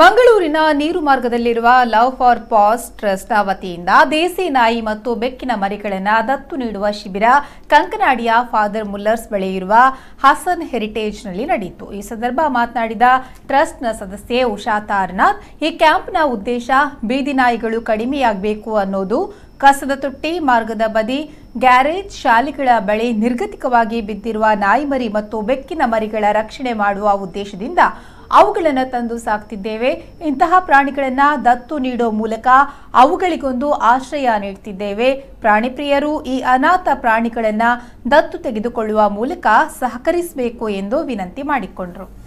ಮಂಗಳೂರಿನ ನೀರು ಮಾರ್ಗದಲ್ಲಿರುವ ಲವ್ ಫಾರ್ ಪಾಸ್ ಟ್ರಸ್ಟ್ ವತಿಯಿಂದ ದೇಸಿ ನಾಯಿ ಮತ್ತು ಬೆಕ್ಕಿನ ಮರಿಗಳನ್ನು ದತ್ತು ನೀಡುವ ಶಿಬಿರ ಕಂಕನಾಡಿಯ ಫಾದರ್ ಮುಲ್ಲರ್ಸ್ ಬಳಿ ಇರುವ ಹಸನ್ ಹೆರಿಟೇಜ್ನಲ್ಲಿ ನಡೆಯಿತು. ಈ ಸಂದರ್ಭ ಮಾತನಾಡಿದ ಟ್ರಸ್ಟ್ನ ಸದಸ್ಯೆ ಉಷಾ ತಾರನಾಥ್, ಈ ಕ್ಯಾಂಪ್ನ ಉದ್ದೇಶ ಬೀದಿ ನಾಯಿಗಳು ಕಡಿಮೆಯಾಗಬೇಕು ಅನ್ನೋದು. ಕಸದ ತೊಟ್ಟಿ ಮಾರ್ಗದ ಬದಿ ಗ್ಯಾರೇಜ್ ಶಾಲೆಗಳ ಬಳಿ ನಿರ್ಗತಿಕವಾಗಿ ಬಿದ್ದಿರುವ ನಾಯಿಮರಿ ಮತ್ತು ಬೆಕ್ಕಿನ ಮರಿಗಳ ರಕ್ಷಣೆ ಮಾಡುವ ಉದ್ದೇಶದಿಂದ ಅವುಗಳನ್ನು ತಂದು ಸಾಕ್ತಿದ್ದೇವೆ. ಇಂತಹ ಪ್ರಾಣಿಗಳನ್ನ ದತ್ತು ನೀಡೋ ಮೂಲಕ ಅವುಗಳಿಗೊಂದು ಆಶ್ರಯ ನೀಡ್ತಿದ್ದೇವೆ. ಪ್ರಾಣಿ ಪ್ರಿಯರು ಈ ಅನಾಥ ಪ್ರಾಣಿಗಳನ್ನ ದತ್ತು ತೆಗೆದುಕೊಳ್ಳುವ ಮೂಲಕ ಸಹಕರಿಸಬೇಕು ಎಂದು ವಿನಂತಿ ಮಾಡಿಕೊಂಡರು.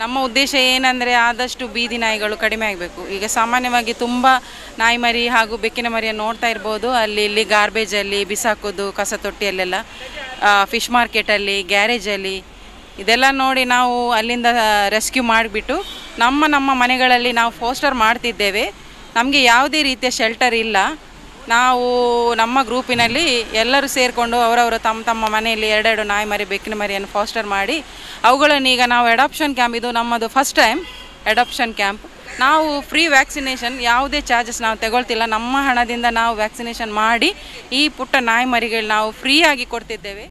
ನಮ್ಮ ಉದ್ದೇಶ ಏನಂದರೆ ಆದಷ್ಟು ಬೀದಿ ನಾಯಿಗಳು ಕಡಿಮೆ ಆಗಬೇಕು. ಈಗ ಸಾಮಾನ್ಯವಾಗಿ ತುಂಬ ನಾಯಿ ಮರಿ ಹಾಗೂ ಬೆಕ್ಕಿನ ಮರಿಯನ್ನು ನೋಡ್ತಾ ಇರ್ಬೋದು. ಅಲ್ಲಿ ಇಲ್ಲಿ ಗಾರ್ಬೇಜಲ್ಲಿ ಬಿಸಾಕೋದು, ಕಸ ತೊಟ್ಟಿಯಲ್ಲೆಲ್ಲ ಫಿಶ್ ಮಾರ್ಕೆಟಲ್ಲಿ ಗ್ಯಾರೇಜಲ್ಲಿ ಇದೆಲ್ಲ ನೋಡಿ ನಾವು ಅಲ್ಲಿಂದ ರೆಸ್ಕ್ಯೂ ಮಾಡಿಬಿಟ್ಟು ನಮ್ಮ ನಮ್ಮ ಮನೆಗಳಲ್ಲಿ ನಾವು ಫೋಸ್ಟರ್ ಮಾಡ್ತಿದ್ದೇವೆ. ನಮಗೆ ಯಾವುದೇ ರೀತಿಯ ಶೆಲ್ಟರ್ ಇಲ್ಲ. ನಾವು ನಮ್ಮ ಗ್ರೂಪಿನಲ್ಲಿ ಎಲ್ಲರೂ ಸೇರಿಕೊಂಡು ಅವರವರು ತಮ್ಮ ತಮ್ಮ ಮನೆಯಲ್ಲಿ ಎರಡೆರಡು ನಾಯಿ ಮರಿ, ಬೆಕ್ಕಿನ ಮರಿಯನ್ನು ಫಾಸ್ಟರ್ ಮಾಡಿ, ಅವುಗಳನ್ನು ಈಗ ನಾವು ಅಡಾಪ್ಷನ್ ಕ್ಯಾಂಪ್ ಇದು ನಮ್ಮದು ಫಸ್ಟ್ ಟೈಮ್ ಅಡಾಪ್ಷನ್ ಕ್ಯಾಂಪ್ ನಾವು ಫ್ರೀ ವ್ಯಾಕ್ಸಿನೇಷನ್ ಯಾವುದೇ ಚಾರ್ಜಸ್ ನಾವು ತಗೊಳ್ತಿಲ್ಲ. ನಮ್ಮ ಹಣದಿಂದ ನಾವು ವ್ಯಾಕ್ಸಿನೇಷನ್ ಮಾಡಿ ಈ ಪುಟ್ಟ ನಾಯಿ ಮರಿಗಳು ನಾವು ಫ್ರೀಯಾಗಿ ಕೊಡ್ತಿದ್ದೇವೆ.